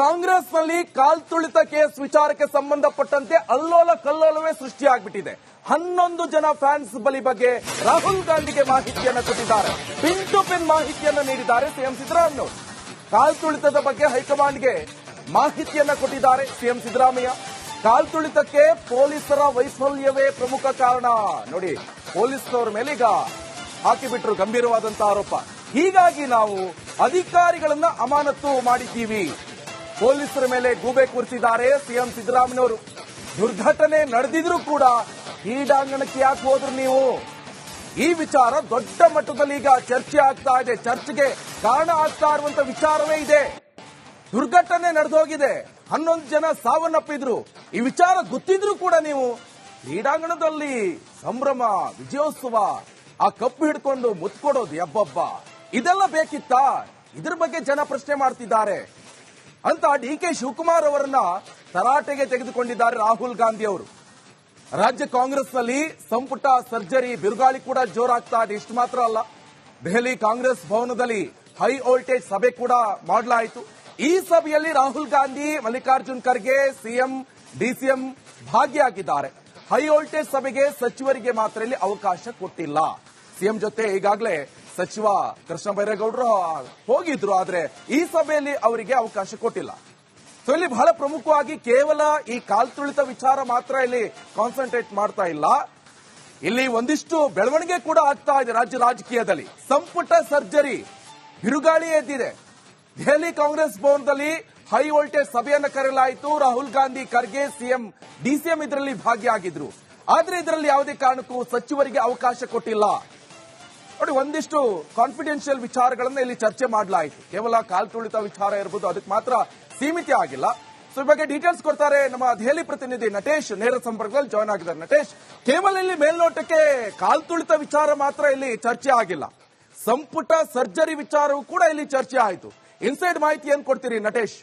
ಕಾಂಗ್ರೆಸ್ನಲ್ಲಿ ಕಾಲ್ತುಳಿತ ಕೇಸ್ ವಿಚಾರಕ್ಕೆ ಸಂಬಂಧಪಟ್ಟಂತೆ ಅಲ್ಲೋಲ ಕಲ್ಲೋಲವೇ ಸೃಷ್ಟಿಯಾಗ್ಬಿಟ್ಟಿದೆ. ಹನ್ನೊಂದು ಜನ ಫ್ಯಾನ್ಸ್ ಬಲಿ ಬಗ್ಗೆ ರಾಹುಲ್ ಗಾಂಧಿಗೆ ಮಾಹಿತಿಯನ್ನು ಕೊಟ್ಟಿದ್ದಾರೆ. ಪಿನ್ ಟು ಪಿನ್ ಮಾಹಿತಿಯನ್ನು ನೀಡಿದ್ದಾರೆ ಸಿಎಂ ಸಿದ್ದರಾಮಯ್ಯ. ಕಾಲ್ತುಳಿತದ ಬಗ್ಗೆ ಹೈಕಮಾಂಡ್ಗೆ ಮಾಹಿತಿಯನ್ನ ಕೊಟ್ಟಿದ್ದಾರೆ ಸಿಎಂ ಸಿದ್ದರಾಮಯ್ಯ. ಕಾಲ್ತುಳಿತಕ್ಕೆ ಪೊಲೀಸರ ವೈಫಲ್ಯವೇ ಪ್ರಮುಖ ಕಾರಣ. ನೋಡಿ ಪೊಲೀಸರವರ ಮೇಲೆ ಈಗ ಹಾಕಿಬಿಟ್ರು ಗಂಭೀರವಾದಂತಹ ಆರೋಪ. ಹೀಗಾಗಿ ನಾವು ಅಧಿಕಾರಿಗಳನ್ನ ಅಮಾನತು ಮಾಡಿದ್ದೀವಿ. ಪೊಲೀಸರ ಮೇಲೆ ಗೂಬೆ ಕೂರಿಸಿದ್ದಾರೆ ಸಿಎಂ ಸಿದ್ದರಾಮಯ್ಯವರು ದುರ್ಘಟನೆ ನಡೆದಿದ್ರೂ ಕೂಡ ಕ್ರೀಡಾಂಗಣಕ್ಕೆ ಯಾಕೆ ಹೋದ್ರು ನೀವು? ಈ ವಿಚಾರ ದೊಡ್ಡ ಮಟ್ಟದಲ್ಲಿ ಈಗ ಚರ್ಚೆ ಆಗ್ತಾ ಇದೆ. ಚರ್ಚೆಗೆ ಕಾರಣ ಆಗ್ತಾ ಇರುವಂತ ವಿಚಾರವೇ ಇದೆ. ದುರ್ಘಟನೆ ನಡೆದೋಗಿದೆ. ಹನ್ನೊಂದು ಜನ ಸಾವನ್ನಪ್ಪಿದ್ರು. ಈ ವಿಚಾರ ಗೊತ್ತಿದ್ರು ಕೂಡ ನೀವು ಕ್ರೀಡಾಂಗಣದಲ್ಲಿ ಸಂಭ್ರಮ, ವಿಜಯೋತ್ಸವ, ಆ ಕಪ್ಪು ಹಿಡ್ಕೊಂಡು ಮುತ್ಕೊಡೋದು ಹಬ್ಬಬ್ಬ ಇದೆಲ್ಲ ಬೇಕಿತ್ತಾ? ಇದ್ರ ಬಗ್ಗೆ ಜನ ಪ್ರಶ್ನೆ ಮಾಡ್ತಿದ್ದಾರೆ. ಅಂತ ಡಿ ಕೆ ಶಿವಕುಮಾರ್ ಅವರನ್ನ ತರಾಟೆಗೆ ತೆಗೆದುಕೊಂಡಿದ್ದಾರೆ ರಾಹುಲ್ ಗಾಂಧಿ ಅವರು. ರಾಜ್ಯ ಕಾಂಗ್ರೆಸ್ನಲ್ಲಿ ಸಂಪುಟ ಸರ್ಜರಿ, ಬಿರುಗಾಳಿ ಕೂಡ ಜೋರಾಗ್ತಾ ಇದೆ. ಇಷ್ಟು ಮಾತ್ರ ಅಲ್ಲ, ದೆಹಲಿ ಕಾಂಗ್ರೆಸ್ ಭವನದಲ್ಲಿ ಹೈ ವೋಲ್ಟೇಜ್ ಸಭೆ ಕೂಡ ಮಾಡಲಾಯಿತು. ಈ ಸಭೆಯಲ್ಲಿ ರಾಹುಲ್ ಗಾಂಧಿ, ಮಲ್ಲಿಕಾರ್ಜುನ್ ಖರ್ಗೆ, ಸಿಎಂ ಡಿಸಿಎಂ ಭಾಗಿಯಾಗಿದ್ದಾರೆ. ಹೈ ವೋಲ್ಟೇಜ್ ಸಭೆಗೆ ಸಚಿವರಿಗೆ ಮಾತ್ರ ಅವಕಾಶ ಕೊಟ್ಟಿಲ್ಲ. ಸಿಎಂ ಜೊತೆ ಈಗಾಗಲೇ ಸಚಿವ ಕೃಷ್ಣ ಬೈರೇಗೌಡರು ಹೋಗಿದ್ರು, ಆದ್ರೆ ಈ ಸಭೆಯಲ್ಲಿ ಅವರಿಗೆ ಅವಕಾಶ ಕೊಟ್ಟಿಲ್ಲ. ಸೊ ಇಲ್ಲಿ ಬಹಳ ಪ್ರಮುಖವಾಗಿ ಕೇವಲ ಈ ಕಾಲ್ತುಳಿತ ವಿಚಾರ ಮಾತ್ರ ಇಲ್ಲಿ ಕಾನ್ಸಂಟ್ರೇಟ್ ಮಾಡ್ತಾ ಇಲ್ಲ. ಇಲ್ಲಿ ಒಂದಿಷ್ಟು ಬೆಳವಣಿಗೆ ಕೂಡ ಆಗ್ತಾ ಇದೆ ರಾಜ್ಯ ರಾಜಕೀಯದಲ್ಲಿ. ಸಂಪುಟ ಸರ್ಜರಿ ಬಿರುಗಾಳಿ ಎದ್ದಿದೆ. ದೆಹಲಿ ಕಾಂಗ್ರೆಸ್ ಭವನದಲ್ಲಿ ಹೈ ವೋಲ್ಟೇಜ್ ಸಭೆಯನ್ನು ಕರೆಯಲಾಯಿತು. ರಾಹುಲ್ ಗಾಂಧಿ, ಖರ್ಗೆ, ಸಿಎಂ, ಡಿಸಿಎಂ ಇದರಲ್ಲಿ ಭಾಗಿಯಾಗಿದ್ರು. ಆದ್ರೆ ಇದರಲ್ಲಿ ಯಾವುದೇ ಕಾರಣಕ್ಕೂ ಸಚಿವರಿಗೆ ಅವಕಾಶ ಕೊಟ್ಟಿಲ್ಲ. ನೋಡಿ, ಒಂದಿಷ್ಟು ಕಾನ್ಫಿಡೆನ್ಷಿಯಲ್ ವಿಚಾರಗಳನ್ನ ಇಲ್ಲಿ ಚರ್ಚೆ ಮಾಡಲಾಯಿತು. ಕೇವಲ ಕಾಲ್ತುಳಿತ ವಿಚಾರ ಇರ್ಬೋದು, ಅದಕ್ಕೆ ಮಾತ್ರ ಸೀಮಿತ ಆಗಿಲ್ಲ. ಸೊ ಈ ಬಗ್ಗೆ ಡೀಟೇಲ್ಸ್ ಕೊಡ್ತಾರೆ ನಮ್ಮ ದೆಹಲಿ ಪ್ರತಿನಿಧಿ ನಟೇಶ್, ನೇರ ಸಂಪರ್ಕದಲ್ಲಿ ಜಾಯ್ನ್ ಆಗಿದ್ದಾರೆ. ನಟೇಶ್, ಕೇವಲ ಇಲ್ಲಿ ಮೇಲ್ನೋಟಕ್ಕೆ ಕಾಲ್ತುಳಿತ ವಿಚಾರ ಮಾತ್ರ ಇಲ್ಲಿ ಚರ್ಚೆ ಆಗಿಲ್ಲ. ಸಂಪುಟ ಸರ್ಜರಿ ವಿಚಾರವೂ ಕೂಡ ಇಲ್ಲಿ ಚರ್ಚೆ ಆಯಿತು. ಇನ್ಸೈಡ್ ಮಾಹಿತಿ ಏನ್ ಕೊಡ್ತೀರಿ ನಟೇಶ್?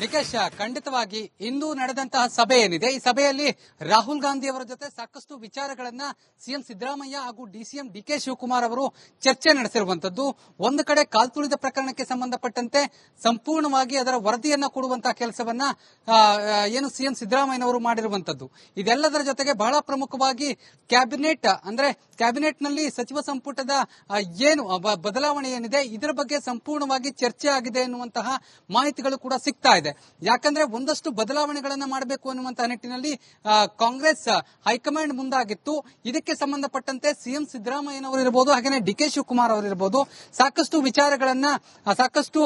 ನಿಕೇಶ್, ಖಂಡಿತವಾಗಿ ಇಂದು ನಡೆದಂತಹ ಸಭೆ ಏನಿದೆ? ಈ ಸಭೆಯಲ್ಲಿ ರಾಹುಲ್ ಗಾಂಧಿ ಅವರ ಜೊತೆ ಸಾಕಷ್ಟು ವಿಚಾರಗಳನ್ನ ಸಿಎಂ ಸಿದ್ದರಾಮಯ್ಯ ಹಾಗೂ ಡಿಸಿಎಂ ಡಿ ಕೆ ಶಿವಕುಮಾರ್ ಅವರು ಚರ್ಚೆ ನಡೆಸಿರುವಂತದ್ದು ಒಂದು ಕಡೆ ಕಾಲ್ತುಳಿದ ಪ್ರಕರಣಕ್ಕೆ ಸಂಬಂಧಪಟ್ಟಂತೆ ಸಂಪೂರ್ಣವಾಗಿ ಅದರ ವರದಿಯನ್ನ ಕೊಡುವಂತಹ ಕೆಲಸವನ್ನ ಏನು ಸಿಎಂ ಸಿದ್ದರಾಮಯ್ಯನವರು ಮಾಡಿರುವಂತದ್ದು ಇದೆಲ್ಲದರ ಜೊತೆಗೆ ಬಹಳ ಪ್ರಮುಖವಾಗಿ ಕ್ಯಾಬಿನೆಟ್, ಅಂದ್ರೆ ಕ್ಯಾಬಿನೆಟ್ನಲ್ಲಿ ಸಚಿವ ಸಂಪುಟದ ಏನು ಬದಲಾವಣೆ ಏನಿದೆ? ಇದರ ಬಗ್ಗೆ ಸಂಪೂರ್ಣವಾಗಿ ಚರ್ಚೆ ಆಗಿದೆ ಎನ್ನುವಂತಹ ಮಾಹಿತಿಗಳು ಕೂಡ ಸಿಗ್ತಾ ಇದೆ. ಯಾಕಂದ್ರೆ ಒಂದಷ್ಟು ಬದಲಾವಣೆಗಳನ್ನ ಮಾಡಬೇಕು ಅನ್ನುವಂತಹ ನಿಟ್ಟಿನಲ್ಲಿ ಕಾಂಗ್ರೆಸ್ ಹೈಕಮಾಂಡ್ ಮುಂದಾಗಿತ್ತು. ಇದಕ್ಕೆ ಸಂಬಂಧಪಟ್ಟಂತೆ ಸಿಎಂ ಸಿದ್ದರಾಮಯ್ಯನವರು ಇರಬಹುದು ಹಾಗೆ ಡಿ ಕೆ ಶಿವಕುಮಾರ್ ಅವರು ಇರಬಹುದು ಸಾಕಷ್ಟು ವಿಚಾರಗಳನ್ನ ಸಾಕಷ್ಟು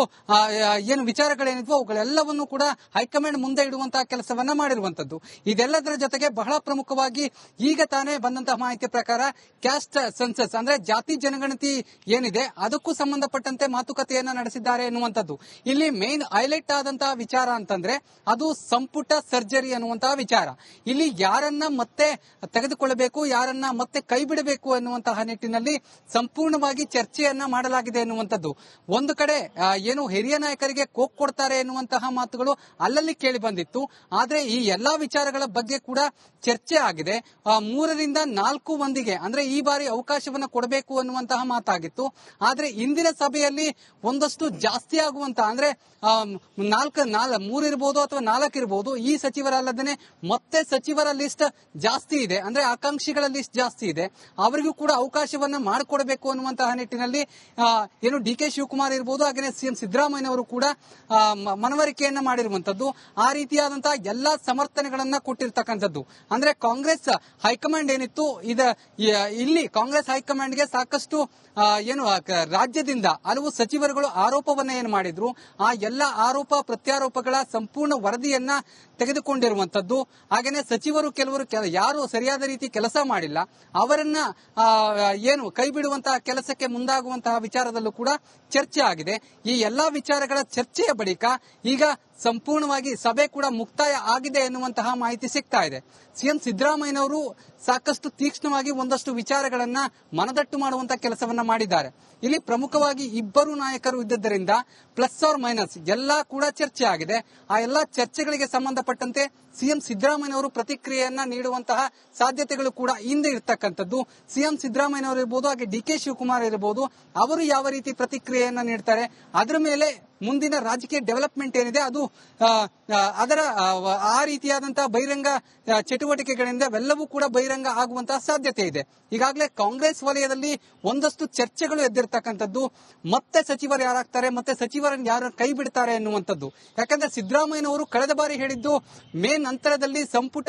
ಏನು ವಿಚಾರಗಳೇನಿದ್ವೋ ಅವುಗಳೆಲ್ಲವನ್ನು ಕೂಡ ಹೈಕಮಾಂಡ್ ಮುಂದೆ ಇಡುವಂತಹ ಕೆಲಸವನ್ನ ಮಾಡಿರುವಂತದ್ದು ಇದೆಲ್ಲದರ ಜೊತೆಗೆ ಬಹಳ ಪ್ರಮುಖವಾಗಿ ಈಗ ತಾನೇ ಬಂದಂತಹ ಮಾಹಿತಿ ಪ್ರಕಾರ ಕ್ಯಾಸ್ಟ್ ಸೆನ್ಸಸ್, ಅಂದ್ರೆ ಜಾತಿ ಜನಗಣತಿ ಏನಿದೆ, ಅದಕ್ಕೂ ಸಂಬಂಧಪಟ್ಟಂತೆ ಮಾತುಕತೆಯನ್ನ ನಡೆಸಿದ್ದಾರೆ ಎನ್ನುವಂಥದ್ದು ಇಲ್ಲಿ ಮೇನ್ ಹೈಲೈಟ್ ಆದಂತಹ ವಿಚಾರ ಅಂತಂದ್ರೆ ಅದು ಸಂಪುಟ ಸರ್ಜರಿ ಅನ್ನುವಂತಹ ವಿಚಾರ. ಇಲ್ಲಿ ಯಾರನ್ನ ಮತ್ತೆ ತೆಗೆದುಕೊಳ್ಳಬೇಕು, ಯಾರನ್ನ ಮತ್ತೆ ಕೈ ಬಿಡಬೇಕು ಅನ್ನುವಂತಹ ನಿಟ್ಟಿನಲ್ಲಿ ಸಂಪೂರ್ಣವಾಗಿ ಚರ್ಚೆಯನ್ನ ಮಾಡಲಾಗಿದೆ ಎನ್ನುವಂಥದ್ದು ಒಂದು ಕಡೆ ಏನು ಹಿರಿಯ ನಾಯಕರಿಗೆ ಕೋಕ್ ಕೊಡ್ತಾರೆ ಎನ್ನುವಂತಹ ಮಾತುಗಳು ಅಲ್ಲಲ್ಲಿ ಕೇಳಿ ಬಂದಿತ್ತು. ಆದ್ರೆ ಈ ಎಲ್ಲಾ ವಿಚಾರಗಳ ಬಗ್ಗೆ ಕೂಡ ಚರ್ಚೆ ಆಗಿದೆ. ಮೂರರಿಂದ ನಾಲ್ಕು ಮಂದಿಗೆ, ಅಂದ್ರೆ ಈ ಬಾರಿ ಅವಕಾಶವನ್ನ ಕೊಡಬೇಕು ಅನ್ನುವಂತಹ ಮಾತಾಗಿತ್ತು. ಆದ್ರೆ ಇಂದಿನ ಸಭೆಯಲ್ಲಿ ಒಂದಷ್ಟು ಜಾಸ್ತಿ ಆಗುವಂತ, ಅಂದ್ರೆ ನಾಲ್ಕು ನಾಲ್ ಮೂರು ಇರ್ಬೋದು ಅಥವಾ ನಾಲ್ಕು ಇರ್ಬೋದು ಈ ಸಚಿವರಲ್ಲದೇನೆ ಮತ್ತೆ ಸಚಿವರ ಲಿಸ್ಟ್ ಜಾಸ್ತಿ ಇದೆ. ಅಂದ್ರೆ ಆಕಾಂಕ್ಷಿಗಳ ಲಿಸ್ಟ್ ಜಾಸ್ತಿ ಇದೆ. ಅವರಿಗೂ ಕೂಡ ಅವಕಾಶವನ್ನ ಮಾಡಿಕೊಡಬೇಕು ಅನ್ನುವಂತಹ ನಿಟ್ಟಿನಲ್ಲಿ ಏನು ಡಿ ಕೆ ಶಿವಕುಮಾರ್ ಇರ್ಬೋದು ಹಾಗೆ ಸಿಎಂ ಸಿದ್ದರಾಮಯ್ಯನವರು ಕೂಡ ಆ, ಮ- ಮನವರಿಕೆಯನ್ನ ಮಾಡಿರುವಂತದ್ದು ಆ ರೀತಿಯಾದಂತಹ ಎಲ್ಲಾ ಸಮರ್ಥನೆಗಳನ್ನ ಕೊಟ್ಟಿರ್ತಕ್ಕಂಥದ್ದು. ಅಂದ್ರೆ ಕಾಂಗ್ರೆಸ್ ಹೈಕಮಾಂಡ್ ಏನಿತ್ತು ಇದ ಇಲ್ಲಿ ಕಾಂಗ್ರೆಸ್ ಹೈಕಮಾಂಡ್ಗೆ ಸಾಕಷ್ಟು ಆ, ಏನು ರಾಜ್ಯದಿಂದ ಹಲವು ಸಚಿವರುಗಳು ಆರೋಪವನ್ನ ಏನ್ ಮಾಡಿದ್ರು ಆ ಎಲ್ಲ ಆರೋಪ ಪ್ರತ್ಯಾರೋಪಗಳ ಸಂಪೂರ್ಣ ವರದಿಯನ್ನ ತೆಗೆದುಕೊಂಡಿರುವಂತದ್ದು ಹಾಗೇನೆ ಸಚಿವರು ಕೆಲವರು ಕೆಲ- ಯಾರು ಸರಿಯಾದ ರೀತಿ ಕೆಲಸ ಮಾಡಿಲ್ಲ. ಅವರನ್ನ ಏನು ಕೈ ಬಿಡುವಂತಹ ಕೆಲಸಕ್ಕೆ ಮುಂದಾಗುವಂತಹ ವಿಚಾರದಲ್ಲೂ ಕೂಡ ಚರ್ಚೆ ಆಗಿದೆ. ಈ ಎಲ್ಲಾ ವಿಚಾರಗಳ ಚರ್ಚೆಯ ಬಳಿಕ ಈಗ ಸಂಪೂರ್ಣವಾಗಿ ಸಭೆ ಕೂಡ ಮುಕ್ತಾಯ ಆಗಿದೆ ಎನ್ನುವಂತಹ ಮಾಹಿತಿ ಸಿಗ್ತಾ ಇದೆ. ಸಿಎಂ ಸಿದ್ದರಾಮಯ್ಯನವರು ಸಾಕಷ್ಟು ತೀಕ್ಷ್ಣವಾಗಿ ಒಂದಷ್ಟು ವಿಚಾರಗಳನ್ನ ಮನದಟ್ಟು ಮಾಡುವಂತಹ ಕೆಲಸವನ್ನ ಮಾಡಿದ್ದಾರೆ. ಇಲ್ಲಿ ಪ್ರಮುಖವಾಗಿ ಇಬ್ಬರು ನಾಯಕರು ಇದ್ದದ್ದರಿಂದ ಪ್ಲಸ್ ಆರ್ ಮೈನಸ್ ಎಲ್ಲಾ ಕೂಡ ಚರ್ಚೆ ಆಗಿದೆ. ಆ ಎಲ್ಲಾ ಚರ್ಚೆಗಳಿಗೆ ಸಂಬಂಧಪಟ್ಟಂತೆ ಸಿಎಂ ಸಿದ್ದರಾಮಯ್ಯನವರು ಪ್ರತಿಕ್ರಿಯೆಯನ್ನ ನೀಡುವಂತಹ ಸಾಧ್ಯತೆಗಳು ಕೂಡ ಹಿಂದೆ ಇರ್ತಕ್ಕಂಥದ್ದು. ಸಿಎಂ ಸಿದ್ದರಾಮಯ್ಯನವರು ಇರಬಹುದು ಹಾಗೆ ಡಿ ಕೆ ಶಿವಕುಮಾರ್ ಇರಬಹುದು ಅವರು ಯಾವ ರೀತಿ ಪ್ರತಿಕ್ರಿಯೆಯನ್ನ ನೀಡ್ತಾರೆ, ಅದರ ಮೇಲೆ ಮುಂದಿನ ರಾಜಕೀಯ ಡೆವಲಪ್ಮೆಂಟ್ ಏನಿದೆ ಅದು ಅದರ ಆ, ರೀತಿಯಾದಂತಹ ಬಹಿರಂಗ ಚಟುವಟಿಕೆಗಳಿಂದ ಅವೆಲ್ಲವೂ ಕೂಡ ಬಹಿರಂಗ ಆಗುವಂತಹ ಸಾಧ್ಯತೆ ಇದೆ. ಈಗಾಗಲೇ ಕಾಂಗ್ರೆಸ್ ವಲಯದಲ್ಲಿ ಒಂದಷ್ಟು ಚರ್ಚೆಗಳು ಎದ್ದಿರ್ತಕ್ಕಂಥದ್ದು. ಮತ್ತೆ ಸಚಿವರು ಯಾರಾಗ್ತಾರೆ ಮತ್ತೆ ಸಚಿವರನ್ನು ಯಾರು ಕೈ ಬಿಡ್ತಾರೆ ಎನ್ನುವಂಥದ್ದು. ಯಾಕಂದ್ರೆ ಸಿದ್ದರಾಮಯ್ಯನವರು ಕಳೆದ ಬಾರಿ ಹೇಳಿದ್ದು ಮೇ ನಂತರದಲ್ಲಿ ಸಂಪುಟ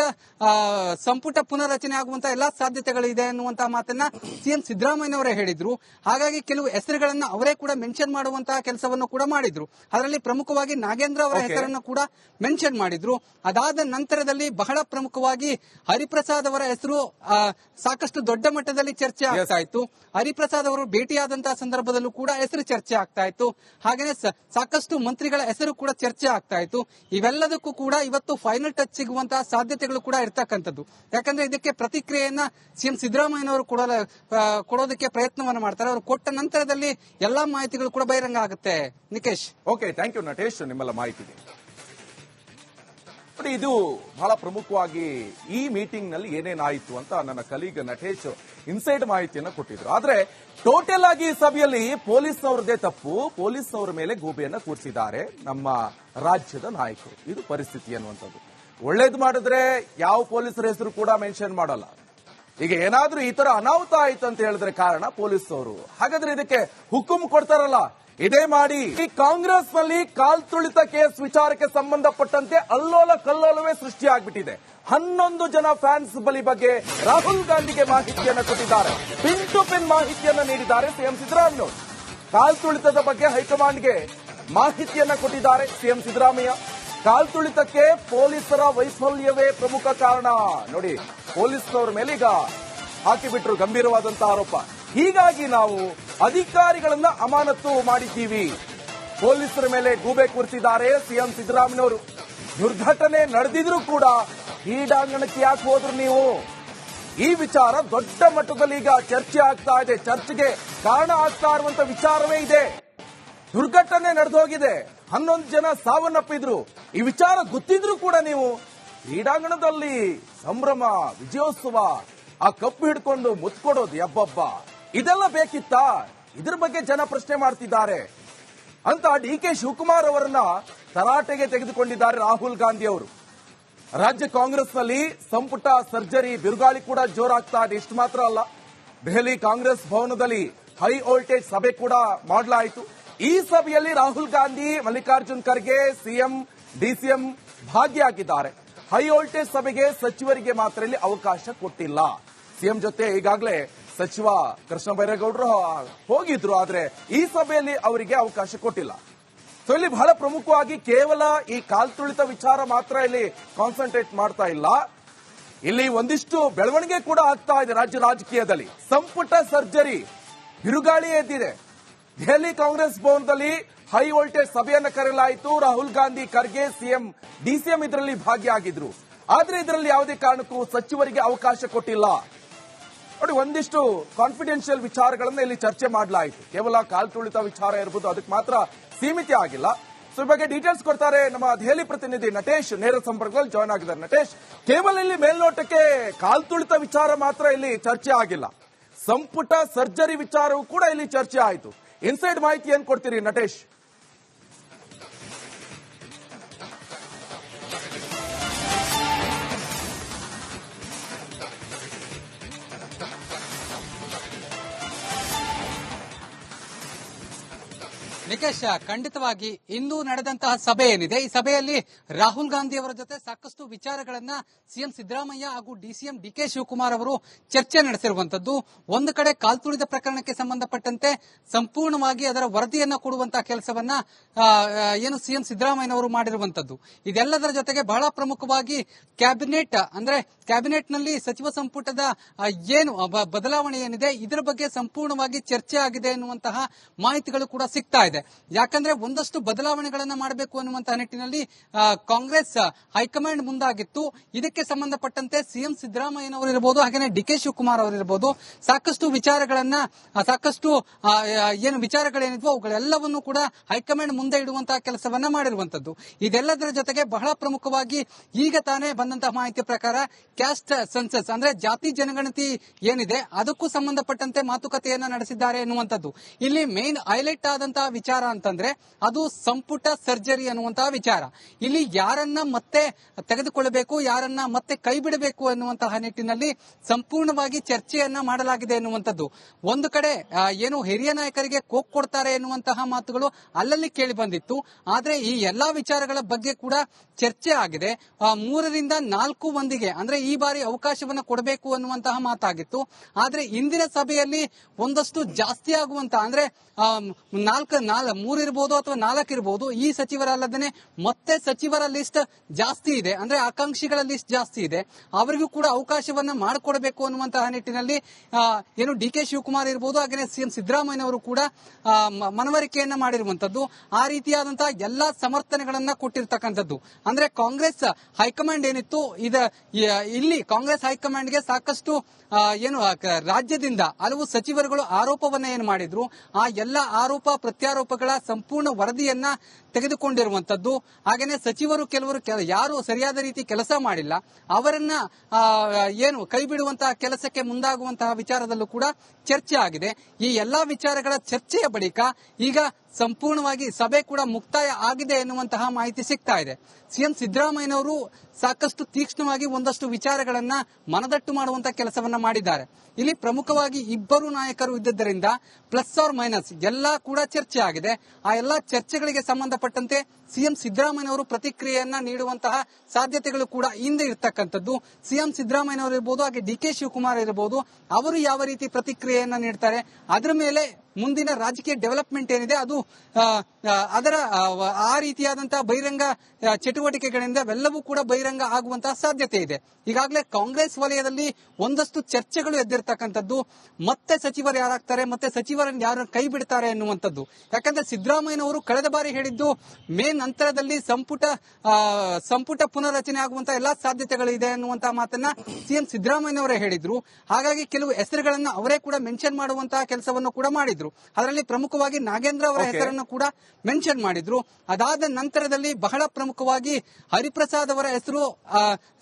ಸಂಪುಟ ಪುನರಚನೆ ಆಗುವಂತಹ ಎಲ್ಲಾ ಸಾಧ್ಯತೆಗಳಿದೆ ಎನ್ನುವಂತಹ ಮಾತನ್ನ ಸಿಎಂ ಸಿದ್ದರಾಮಯ್ಯನವರೇ ಹೇಳಿದ್ರು. ಹಾಗಾಗಿ ಕೆಲವು ಹೆಸರುಗಳನ್ನ ಅವರೇ ಕೂಡ ಮೆನ್ಷನ್ ಮಾಡುವಂತಹ ಕೆಲಸವನ್ನು ಕೂಡ ಮಾಡಿದ್ರು. ಅದರಲ್ಲಿ ಪ್ರಮುಖವಾಗಿ ನಾಗೇಂದ್ರ ಅವರ. ಹೆಸರನ್ನು ಕೂಡ ಮೆನ್ಷನ್ ಮಾಡಿದ್ರು. ಅದಾದ ನಂತರದಲ್ಲಿ ಬಹಳ ಪ್ರಮುಖವಾಗಿ ಹರಿಪ್ರಸಾದ್ ಅವರ ಹೆಸರು ಸಾಕಷ್ಟು ದೊಡ್ಡ ಮಟ್ಟದಲ್ಲಿ ಚರ್ಚೆ ಆಗ್ತಾ ಇತ್ತು. ಹರಿಪ್ರಸಾದ್ ಅವರು ಭೇಟಿಯಾದಂತಹ ಸಂದರ್ಭದಲ್ಲೂ ಕೂಡ ಹೆಸರು ಚರ್ಚೆ ಆಗ್ತಾ ಇತ್ತು. ಹಾಗೇನೆ ಸಾಕಷ್ಟು ಮಂತ್ರಿಗಳ ಹೆಸರು ಕೂಡ ಚರ್ಚೆ ಆಗ್ತಾ ಇತ್ತು. ಇವೆಲ್ಲದಕ್ಕೂ ಕೂಡ ಇವತ್ತು ಫೈನಲ್ ಟಚ್ ಸಿಗುವಂತಹ ಸಾಧ್ಯತೆಗಳು ಕೂಡ ಇರ್ತಕ್ಕಂಥದ್ದು. ಯಾಕಂದ್ರೆ ಇದಕ್ಕೆ ಪ್ರತಿಕ್ರಿಯೆಯನ್ನ ಸಿಎಂ ಸಿದ್ದರಾಮಯ್ಯನವರು ಕೊಡಲ ಕೊಡೋದಕ್ಕೆ ಪ್ರಯತ್ನವನ್ನ ಮಾಡ್ತಾರೆ. ಅವರು ಕೊಟ್ಟ ನಂತರದಲ್ಲಿ ಎಲ್ಲಾ ಮಾಹಿತಿಗಳು ಕೂಡ ಬಹಿರಂಗ ಆಗುತ್ತೆ. Nikesh. Okay thank you Natesh ನಿಮ್ಮೆಲ್ಲ ಮಾಹಿತಿಗೆ. ಇದು ಬಹಳ ಪ್ರಮುಖವಾಗಿ ಈ ಮೀಟಿಂಗ್ನಲ್ಲಿ ಏನೇನಾಯಿತು ಅಂತ ನನ್ನ ಕಲೀಗ್ ನಟೇಶ್ ಇನ್ಸೈಡ್ ಮಾಹಿತಿಯನ್ನು ಕೊಟ್ಟಿದ್ರು. ಆದ್ರೆ ಟೋಟಲ್ ಆಗಿ ಈ ಸಭೆಯಲ್ಲಿ ಪೊಲೀಸ್ನವ್ರದೇ ತಪ್ಪು. ಪೊಲೀಸ್ ಅವರ ಮೇಲೆ ಗೂಬೆಯನ್ನ ಕೂರಿಸಿದ್ದಾರೆ ನಮ್ಮ ರಾಜ್ಯದ ನಾಯಕರು. ಇದು ಪರಿಸ್ಥಿತಿ ಅನ್ನುವಂಥದ್ದು ಒಳ್ಳೇದು ಮಾಡಿದ್ರೆ ಯಾವ ಪೊಲೀಸರ ಹೆಸರು ಕೂಡ ಮೆನ್ಷನ್ ಮಾಡಲ್ಲ. ಈಗ ಏನಾದ್ರೂ ಈ ತರ ಅನಾಹುತ ಆಯ್ತು ಅಂತ ಹೇಳಿದ್ರೆ ಕಾರಣ ಪೊಲೀಸ್ನವರು. ಹಾಗಾದ್ರೆ ಇದಕ್ಕೆ ಹುಕುಂ ಕೊಡ್ತಾರಲ್ಲ. ಇದೇ ಮಾಡಿ ಈ ಕಾಂಗ್ರೆಸ್ನಲ್ಲಿ ಕಾಲ್ ತುಳಿತ ಕೇಸ್ ವಿಚಾರಕ್ಕೆ ಸಂಬಂಧಪಟ್ಟಂತೆ ಅಲ್ಲೋಲ ಕಲ್ಲೋಲವೇ ಸೃಷ್ಟಿಯಾಗ್ಬಿಟ್ಟಿದೆ. ಹನ್ನೊಂದು ಜನ ಫ್ಯಾನ್ಸ್ ಬಲಿ ಬಗ್ಗೆ ರಾಹುಲ್ ಗಾಂಧಿಗೆ ಮಾಹಿತಿಯನ್ನು ಕೊಟ್ಟಿದ್ದಾರೆ. ಪಿನ್ ಟು ಪಿನ್ ಮಾಹಿತಿಯನ್ನು ನೀಡಿದ್ದಾರೆ ಸಿಎಂ ಸಿದ್ದರಾಮಯ್ಯ. ಕಾಲ್ ತುಳಿತದ ಬಗ್ಗೆ ಹೈಕಮಾಂಡ್ಗೆ ಮಾಹಿತಿಯನ್ನ ಕೊಟ್ಟಿದ್ದಾರೆ ಸಿಎಂ ಸಿದ್ದರಾಮಯ್ಯ. ಕಾಲ್ ತುಳಿತಕ್ಕೆ ಪೊಲೀಸರ ವೈಫಲ್ಯವೇ ಪ್ರಮುಖ ಕಾರಣ. ನೋಡಿ, ಪೊಲೀಸ್ನವರ ಮೇಲೆ ಈಗ ಹಾಕಿಬಿಟ್ರು ಗಂಭೀರವಾದಂತಹ ಆರೋಪ. ಹೀಗಾಗಿ ನಾವು ಅಧಿಕಾರಿಗಳನ್ನ ಅಮಾನತ್ತು ಮಾಡಿದ್ದೀವಿ. ಪೊಲೀಸರ ಮೇಲೆ ಗೂಬೆ ಕೂರಿಸಿದ್ದಾರೆ ಸಿಎಂ ಸಿದ್ದರಾಮಯ್ಯವರು ದುರ್ಘಟನೆ ನಡೆದಿದ್ರೂ ಕೂಡ ಕ್ರೀಡಾಂಗಣಕ್ಕೆ ಯಾಕೆ ಹೋದ್ರು ನೀವು? ಈ ವಿಚಾರ ದೊಡ್ಡ ಮಟ್ಟದಲ್ಲಿ ಈಗ ಚರ್ಚೆ ಆಗ್ತಾ ಇದೆ. ಚರ್ಚೆಗೆ ಕಾರಣ ಆಗ್ತಾ ಇರುವಂತ ವಿಚಾರವೇ ಇದೆ. ದುರ್ಘಟನೆ ನಡೆದು ಹೋಗಿದೆ ಹನ್ನೊಂದು ಜನ ಸಾವನ್ನಪ್ಪಿದ್ರು. ಈ ವಿಚಾರ ಗೊತ್ತಿದ್ರು ಕೂಡ ನೀವು ಕ್ರೀಡಾಂಗಣದಲ್ಲಿ ಸಂಭ್ರಮ, ವಿಜಯೋತ್ಸವ, ಆ ಕಪ್ಪು ಹಿಡ್ಕೊಂಡು ಮುತ್ಕೊಡೋದು ಯಬ್ಬಬ್ಬ. ಇದೆಲ್ಲ ಬೇಕಿತ್ತಾ? ಇದ್ರ ಬಗ್ಗೆ ಜನ ಪ್ರಶ್ನೆ ಮಾಡ್ತಿದ್ದಾರೆ. ಅಂತ ಡಿ ಕೆ ಶಿವಕುಮಾರ್ ಅವರನ್ನ ತರಾಟೆಗೆ ತೆಗೆದುಕೊಂಡಿದ್ದಾರೆ ರಾಹುಲ್ ಗಾಂಧಿ ಅವರು. ರಾಜ್ಯ ಕಾಂಗ್ರೆಸ್ನಲ್ಲಿ ಸಂಪುಟ ಸರ್ಜರಿ ಬಿರುಗಾಳಿ ಕೂಡ ಜೋರಾಗ್ತಾ ಇದೆ. ಇಷ್ಟು ಮಾತ್ರ ಅಲ್ಲ. ದೆಹಲಿ ಕಾಂಗ್ರೆಸ್ ಭವನದಲ್ಲಿ ಹೈ ವೋಲ್ಟೇಜ್ ಸಭೆ ಕೂಡ ಮಾಡಲಾಯಿತು. ಈ ಸಭೆಯಲ್ಲಿ ರಾಹುಲ್ ಗಾಂಧಿ, ಮಲ್ಲಿಕಾರ್ಜುನ್ ಖರ್ಗೆ, ಸಿಎಂ, ಡಿಸಿಎಂ ಭಾಗಿಯಾಗಿದ್ದಾರೆ. ಹೈ ವೋಲ್ಟೇಜ್ ಸಭೆಗೆ ಸಚಿವರಿಗೆ ಮಾತ್ರ ಅವಕಾಶ ಕೊಟ್ಟಿಲ್ಲ. ಸಿಎಂ ಜೊತೆ ಈಗಾಗಲೇ ಸಚಿವ ಕೃಷ್ಣ ಬೈರೇಗೌಡರು ಹೋಗಿದ್ರು, ಆದ್ರೆ ಈ ಸಭೆಯಲ್ಲಿ ಅವರಿಗೆ ಅವಕಾಶ ಕೊಟ್ಟಿಲ್ಲ. ಸೊ ಇಲ್ಲಿ ಬಹಳ ಪ್ರಮುಖವಾಗಿ ಕೇವಲ ಈ ಕಾಲ್ತುಳಿತ ವಿಚಾರ ಮಾತ್ರ ಇಲ್ಲಿ ಕಾನ್ಸಂಟ್ರೇಟ್ ಮಾಡ್ತಾ ಇಲ್ಲ. ಇಲ್ಲಿ ಒಂದಿಷ್ಟು ಬೆಳವಣಿಗೆ ಕೂಡ ಆಗ್ತಾ ಇದೆ ರಾಜ್ಯ ರಾಜಕೀಯದಲ್ಲಿ. ಸಂಪುಟ ಸರ್ಜರಿ ಬಿರುಗಾಳಿ ಎದ್ದಿದೆ. ದೆಹಲಿ ಕಾಂಗ್ರೆಸ್ ಭವನದಲ್ಲಿ ಹೈ ವೋಲ್ಟೇಜ್ ಸಭೆಯನ್ನ ಕರೆಯಲಾಯಿತು. ರಾಹುಲ್ ಗಾಂಧಿ, ಖರ್ಗೆ, ಸಿಎಂ, ಡಿಸಿಎಂ ಇದರಲ್ಲಿ ಭಾಗಿಯಾಗಿದ್ರು. ಆದ್ರೆ ಇದರಲ್ಲಿ ಯಾವುದೇ ಕಾರಣಕ್ಕೂ ಸಚಿವರಿಗೆ ಅವಕಾಶ ಕೊಟ್ಟಿಲ್ಲ. ನೋಡಿ, ಒಂದಿಷ್ಟು ಕಾನ್ಫಿಡೆನ್ಷಿಯಲ್ ವಿಚಾರಗಳನ್ನ ಇಲ್ಲಿ ಚರ್ಚೆ ಮಾಡಲಾಯಿತು. ಕೇವಲ ಕಾಲ್ತುಳಿತ ವಿಚಾರ ಇರ್ಬೋದು, ಅದಕ್ಕೆ ಮಾತ್ರ ಸೀಮಿತ ಆಗಿಲ್ಲ. ಸೊ ಬಗ್ಗೆ ಡೀಟೇಲ್ಸ್ ಕೊಡ್ತಾರೆ ನಮ್ಮ ದೆಹಲಿ ಪ್ರತಿನಿಧಿ ನಟೇಶ್, ನೇರ ಸಂಪರ್ಕದಲ್ಲಿ ಜಾಯ್ನ್ ಆಗಿದ್ದಾರೆ. ನಟೇಶ್, ಕೇವಲ ಇಲ್ಲಿ ಮೇಲ್ನೋಟಕ್ಕೆ ಕಾಲ್ತುಳಿತ ವಿಚಾರ ಮಾತ್ರ ಇಲ್ಲಿ ಚರ್ಚೆ ಆಗಿಲ್ಲ. ಸಂಪುಟ ಸರ್ಜರಿ ವಿಚಾರವೂ ಕೂಡ ಇಲ್ಲಿ ಚರ್ಚೆ ಆಯಿತು. ಇನ್ಸೈಡ್ ಮಾಹಿತಿ ಏನ್ ಕೊಡ್ತೀರಿ ನಟೇಶ್? ನಿಕೇಶ್, ಖಂಡಿತವಾಗಿ ಇಂದು ನಡೆದಂತಹ ಸಭೆ ಏನಿದೆ? ಈ ಸಭೆಯಲ್ಲಿ ರಾಹುಲ್ ಗಾಂಧಿ ಅವರ ಜೊತೆ ಸಾಕಷ್ಟು ವಿಚಾರಗಳನ್ನ ಸಿಎಂ ಸಿದ್ದರಾಮಯ್ಯ ಹಾಗೂ ಡಿಸಿಎಂ ಡಿ ಕೆ ಶಿವಕುಮಾರ್ ಅವರು ಚರ್ಚೆ ನಡೆಸಿರುವಂತದ್ದು ಒಂದು ಕಡೆ ಕಾಲ್ತುಳಿದ ಪ್ರಕರಣಕ್ಕೆ ಸಂಬಂಧಪಟ್ಟಂತೆ ಸಂಪೂರ್ಣವಾಗಿ ಅದರ ವರದಿಯನ್ನ ಕೊಡುವಂತಹ ಕೆಲಸವನ್ನ ಏನು ಸಿಎಂ ಸಿದ್ದರಾಮಯ್ಯನವರು ಮಾಡಿರುವಂತದ್ದು ಇದೆಲ್ಲದರ ಜೊತೆಗೆ ಬಹಳ ಪ್ರಮುಖವಾಗಿ ಕ್ಯಾಬಿನೆಟ್, ಅಂದ್ರೆ ಕ್ಯಾಬಿನೆಟ್ನಲ್ಲಿ ಸಚಿವ ಸಂಪುಟದ ಏನು ಬದಲಾವಣೆ ಏನಿದೆ? ಇದರ ಬಗ್ಗೆ ಸಂಪೂರ್ಣವಾಗಿ ಚರ್ಚೆ ಆಗಿದೆ ಎನ್ನುವಂತಹ ಮಾಹಿತಿಗಳು ಕೂಡ ಸಿಗ್ತಾ ಇದೆ. ಯಾಕಂದ್ರೆ ಒಂದಷ್ಟು ಬದಲಾವಣೆಗಳನ್ನ ಮಾಡಬೇಕು ಅನ್ನುವಂತಹ ನಿಟ್ಟಿನಲ್ಲಿ ಕಾಂಗ್ರೆಸ್ ಹೈಕಮಾಂಡ್ ಮುಂದಾಗಿತ್ತು. ಇದಕ್ಕೆ ಸಂಬಂಧಪಟ್ಟಂತೆ ಸಿಎಂ ಸಿದ್ದರಾಮಯ್ಯನವರು ಇರಬಹುದು ಹಾಗೆಯೇ ಡಿ ಕೆ ಶಿವಕುಮಾರ್ ಅವರಿರಬಹುದು ಸಾಕಷ್ಟು ವಿಚಾರಗಳನ್ನ ಸಾಕಷ್ಟು ಏನು ವಿಚಾರಗಳೇನಿದ್ವು ಅವುಗಳೆಲ್ಲವನ್ನು ಕೂಡ ಹೈಕಮಾಂಡ್ ಮುಂದೆ ಇಡುವಂತಹ ಕೆಲಸವನ್ನ ಮಾಡಿರುವಂತದ್ದು ಇದೆಲ್ಲದರ ಜೊತೆಗೆ ಬಹಳ ಪ್ರಮುಖವಾಗಿ ಈಗ ತಾನೇ ಬಂದಂತಹ ಮಾಹಿತಿ ಪ್ರಕಾರ ಕ್ಯಾಸ್ಟ್ ಸೆನ್ಸಸ್, ಅಂದ್ರೆ ಜಾತಿ ಜನಗಣತಿ ಏನಿದೆ, ಅದಕ್ಕೂ ಸಂಬಂಧಪಟ್ಟಂತೆ ಮಾತುಕತೆಯನ್ನ ನಡೆಸಿದ್ದಾರೆ ಎನ್ನುವಂಥದ್ದು ಇಲ್ಲಿ ಮೇನ್ ಹೈಲೈಟ್ ಆದಂತಹ ವಿಚಾರ ಅಂತಂದ್ರೆ ಅದು ಸಂಪುಟ ಸರ್ಜರಿ ಅನ್ನುವಂತಹ ವಿಚಾರ. ಇಲ್ಲಿ ಯಾರನ್ನ ಮತ್ತೆ ತೆಗೆದುಕೊಳ್ಳಬೇಕು, ಯಾರನ್ನ ಮತ್ತೆ ಕೈ ಬಿಡಬೇಕು ಅನ್ನುವಂತಹ ನಿಟ್ಟಿನಲ್ಲಿ ಸಂಪೂರ್ಣವಾಗಿ ಚರ್ಚೆಯನ್ನ ಮಾಡಲಾಗಿದೆ ಎನ್ನುವಂಥದ್ದು. ಒಂದು ಕಡೆ ಏನು ಹಿರಿಯ ನಾಯಕರಿಗೆ ಕೋಕ್ ಕೊಡ್ತಾರೆ ಎನ್ನುವಂತಹ ಮಾತುಗಳು ಅಲ್ಲಲ್ಲಿ ಕೇಳಿ ಬಂದಿತ್ತು. ಆದ್ರೆ ಈ ಎಲ್ಲಾ ವಿಚಾರಗಳ ಬಗ್ಗೆ ಕೂಡ ಚರ್ಚೆ ಆಗಿದೆ. ಮೂರರಿಂದ ನಾಲ್ಕು ಮಂದಿಗೆ, ಅಂದ್ರೆ ಈ ಬಾರಿ ಅವಕಾಶವನ್ನ ಕೊಡಬೇಕು ಅನ್ನುವಂತಹ ಮಾತಾಗಿತ್ತು. ಆದ್ರೆ ಇಂದಿನ ಸಭೆಯಲ್ಲಿ ಒಂದಷ್ಟು ಜಾಸ್ತಿ ಆಗುವಂತ, ಅಂದ್ರೆ ನಾಲ್ಕು ನಾಲ್ ಮೂರಿರ್ಬೋದು ಅಥವಾ ನಾಲ್ಕು ಇರ್ಬೋದು ಈ ಸಚಿವರಲ್ಲದೇನೆ ಮತ್ತೆ ಸಚಿವರ ಲಿಸ್ಟ್ ಜಾಸ್ತಿ ಇದೆ. ಅಂದ್ರೆ ಆಕಾಂಕ್ಷಿಗಳ ಲಿಸ್ಟ್ ಜಾಸ್ತಿ ಇದೆ. ಅವರಿಗೂ ಕೂಡ ಅವಕಾಶವನ್ನ ಮಾಡಿಕೊಡಬೇಕು ಅನ್ನುವಂತಹ ನಿಟ್ಟಿನಲ್ಲಿ ಏನು ಡಿ ಕೆ ಶಿವಕುಮಾರ್ ಇರ್ಬೋದು ಹಾಗೆ ಸಿಎಂ ಸಿದ್ದರಾಮಯ್ಯನವರು ಕೂಡ ಆ, ಮ- ಮನವರಿಕೆಯನ್ನ ಮಾಡಿರುವಂತದ್ದು ಆ ರೀತಿಯಾದಂತಹ ಎಲ್ಲಾ ಸಮರ್ಥನೆಗಳನ್ನ ಕೊಟ್ಟಿರ್ತಕ್ಕಂಥದ್ದು. ಅಂದ್ರೆ ಕಾಂಗ್ರೆಸ್ ಹೈಕಮಾಂಡ್ ಏನಿತ್ತು ಇದ ಇಲ್ಲಿ ಕಾಂಗ್ರೆಸ್ ಹೈಕಮಾಂಡ್ಗೆ ಸಾಕಷ್ಟು ಏನು ರಾಜ್ಯದಿಂದ ಹಲವು ಸಚಿವರುಗಳು ಆರೋಪವನ್ನ ಏನ್ ಮಾಡಿದ್ರು ಆ ಎಲ್ಲ ಆರೋಪ ಪ್ರತ್ಯಾರೋಪಗಳ ಸಂಪೂರ್ಣ ವರದಿಯನ್ನ ತೆಗೆದುಕೊಂಡಿರುವಂತದ್ದು. ಹಾಗೇನೆ ಸಚಿವರು ಕೆಲವರು ಕೆಲ- ಯಾರು ಸರಿಯಾದ ರೀತಿ ಕೆಲಸ ಮಾಡಿಲ್ಲ. ಅವರನ್ನ ಏನು ಕೈ ಬಿಡುವಂತಹ ಕೆಲಸಕ್ಕೆ ಮುಂದಾಗುವಂತಹ ವಿಚಾರದಲ್ಲೂ ಕೂಡ ಚರ್ಚೆ ಆಗಿದೆ. ಈ ಎಲ್ಲಾ ವಿಚಾರಗಳ ಚರ್ಚೆಯ ಬಳಿಕ ಈಗ ಸಂಪೂರ್ಣವಾಗಿ ಸಭೆ ಕೂಡ ಮುಕ್ತಾಯ ಆಗಿದೆ ಎನ್ನುವಂತಹ ಮಾಹಿತಿ ಸಿಗ್ತಾ ಇದೆ. ಸಿಎಂ ಸಿದ್ದರಾಮಯ್ಯನವರು ಸಾಕಷ್ಟು ತೀಕ್ಷ್ಣವಾಗಿ ಒಂದಷ್ಟು ವಿಚಾರಗಳನ್ನ ಮನದಟ್ಟು ಮಾಡುವಂತಹ ಕೆಲಸವನ್ನ ಮಾಡಿದ್ದಾರೆ. ಇಲ್ಲಿ ಪ್ರಮುಖವಾಗಿ ಇಬ್ಬರು ನಾಯಕರು ಇದ್ದದ್ದರಿಂದ ಪ್ಲಸ್ ಆರ್ ಮೈನಸ್ ಎಲ್ಲಾ ಕೂಡ ಚರ್ಚೆ ಆಗಿದೆ. ಆ ಎಲ್ಲಾ ಚರ್ಚೆಗಳಿಗೆ ಸಂಬಂಧಪಟ್ಟಂತೆ ಸಿಎಂ ಸಿದ್ದರಾಮಯ್ಯನವರು ಪ್ರತಿಕ್ರಿಯೆಯನ್ನ ನೀಡುವಂತಹ ಸಾಧ್ಯತೆಗಳು ಕೂಡ ಹಿಂದೆ ಇರ್ತಕ್ಕಂಥದ್ದು. ಸಿಎಂ ಸಿದ್ದರಾಮಯ್ಯನವರು ಇರಬಹುದು ಹಾಗೆ ಡಿ ಕೆ ಶಿವಕುಮಾರ್ ಇರಬಹುದು ಅವರು ಯಾವ ರೀತಿ ಪ್ರತಿಕ್ರಿಯೆಯನ್ನ ನೀಡ್ತಾರೆ, ಅದರ ಮೇಲೆ ಮುಂದಿನ ರಾಜಕೀಯ ಡೆವಲಪ್ಮೆಂಟ್ ಏನಿದೆ ಅದು ಅದರ ಆ, ರೀತಿಯಾದಂತಹ ಬಹಿರಂಗ ಚಟುವಟಿಕೆಗಳಿಂದ ಅವೆಲ್ಲವೂ ಕೂಡ ಬಹಿರಂಗ ಆಗುವಂತಹ ಸಾಧ್ಯತೆ ಇದೆ. ಈಗಾಗಲೇ ಕಾಂಗ್ರೆಸ್ ವಲಯದಲ್ಲಿ ಒಂದಷ್ಟು ಚರ್ಚೆಗಳು ಎದ್ದಿರ್ತಕ್ಕಂಥದ್ದು. ಮತ್ತೆ ಸಚಿವರು ಯಾರಾಗ್ತಾರೆ ಮತ್ತೆ ಸಚಿವರನ್ನು ಯಾರು ಕೈ ಬಿಡ್ತಾರೆ ಎನ್ನುವಂಥದ್ದು. ಯಾಕಂದ್ರೆ ಸಿದ್ದರಾಮಯ್ಯನವರು ಕಳೆದ ಬಾರಿ ಹೇಳಿದ್ದು ಮೇ ನಂತರದಲ್ಲಿ ಸಂಪುಟ ಸಂಪುಟ ಪುನರ್ರಚನೆ ಆಗುವಂತಹ ಎಲ್ಲಾ ಸಾಧ್ಯತೆಗಳಿದೆ ಅನ್ನುವಂತಹ ಮಾತನ್ನ ಸಿಎಂ ಸಿದ್ದರಾಮಯ್ಯನವರೇ ಹೇಳಿದ್ರು. ಹಾಗಾಗಿ ಕೆಲವು ಹೆಸರುಗಳನ್ನು ಅವರೇ ಕೂಡ ಮೆನ್ಷನ್ ಮಾಡುವಂತಹ ಕೆಲಸವನ್ನು ಕೂಡ ಮಾಡಿದ್ರು. ಅದರಲ್ಲಿ ಪ್ರಮುಖವಾಗಿ ನಾಗೇಂದ್ರ ಅವರ. ಹೆಸರನ್ನು ಕೂಡ ಮೆನ್ಷನ್ ಮಾಡಿದ್ರು. ಅದಾದ ನಂತರದಲ್ಲಿ ಬಹಳ ಪ್ರಮುಖವಾಗಿ ಹರಿಪ್ರಸಾದ್ ಅವರ ಹೆಸರು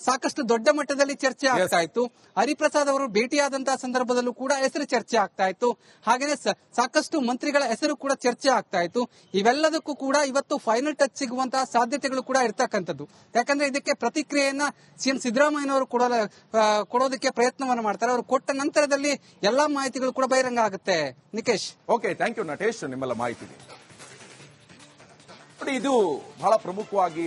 ಸಾಕಷ್ಟು ದೊಡ್ಡ ಮಟ್ಟದಲ್ಲಿ ಚರ್ಚೆ ಆಗ್ತಾ ಇತ್ತು. ಹರಿಪ್ರಸಾದ್ ಅವರು ಭೇಟಿಯಾದಂತಹ ಸಂದರ್ಭದಲ್ಲೂ ಕೂಡ ಹೆಸರು ಚರ್ಚೆ ಆಗ್ತಾ ಇತ್ತು. ಹಾಗೆಯೇ ಸಾಕಷ್ಟು ಮಂತ್ರಿಗಳ ಹೆಸರು ಕೂಡ ಚರ್ಚೆ ಆಗ್ತಾ ಇತ್ತು. ಇವೆಲ್ಲದಕ್ಕೂ ಕೂಡ ಇವತ್ತು ಫೈನಲ್ ಟಚ್ ಸಿಗುವಂತಹ ಸಾಧ್ಯತೆಗಳು ಕೂಡ ಇರ್ತಕ್ಕಂಥದ್ದು. ಯಾಕಂದ್ರೆ ಇದಕ್ಕೆ ಪ್ರತಿಕ್ರಿಯೆಯನ್ನ ಸಿಎಂ ಸಿದ್ದರಾಮಯ್ಯನವರು ಕೊಡೋದಕ್ಕೆ ಪ್ರಯತ್ನವನ್ನು ಮಾಡ್ತಾರೆ. ಅವರು ಕೊಟ್ಟ ನಂತರದಲ್ಲಿ ಎಲ್ಲಾ ಮಾಹಿತಿಗಳು ಕೂಡ ಬಹಿರಂಗ ಆಗುತ್ತೆ. Nikesh. Okay thank you Natesh, ನಿಮ್ಮೆಲ್ಲ ಮಾಹಿತಿಗೆ ನೋಡಿ. ಇದು ಬಹಳ ಪ್ರಮುಖವಾಗಿ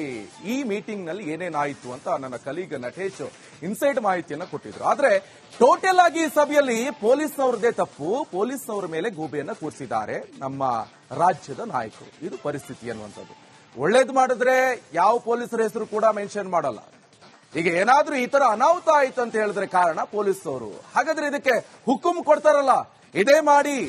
ಈ ಮೀಟಿಂಗ್ನಲ್ಲಿ ಏನೇನಾಯಿತು ಅಂತ ನನ್ನ ಕಲೀಗ ನಟೇಶ್ ಇನ್ಸೈಡ್ ಮಾಹಿತಿಯನ್ನ ಕೊಟ್ಟಿದ್ರು. ಆದ್ರೆ ಟೋಟಲ್ ಆಗಿ ಈ ಸಭೆಯಲ್ಲಿ ಪೊಲೀಸ್ನವ್ರದೇ ತಪ್ಪು. ಪೊಲೀಸ್ನವರ ಮೇಲೆ ಗೂಬೆಯನ್ನ ಕೂರಿಸಿದ್ದಾರೆ ನಮ್ಮ ರಾಜ್ಯದ ನಾಯಕರು. ಇದು ಪರಿಸ್ಥಿತಿ ಅನ್ನುವಂಥದ್ದು ಒಳ್ಳೇದು ಮಾಡಿದ್ರೆ ಯಾವ ಪೊಲೀಸರ ಹೆಸರು ಕೂಡ ಮೆನ್ಷನ್ ಮಾಡಲ್ಲ. ಈಗ ಏನಾದರೂ ಈ ತರ ಅನಾಹುತ ಆಯ್ತು ಅಂತ ಹೇಳಿದ್ರೆ ಕಾರಣ ಪೊಲೀಸ್ನವರು. ಹಾಗಾದ್ರೆ ಇದಕ್ಕೆ ಹುಕುಂ ಕೊಡ್ತಾರಲ್ಲ. ಇದೇ ಮಾಡಿ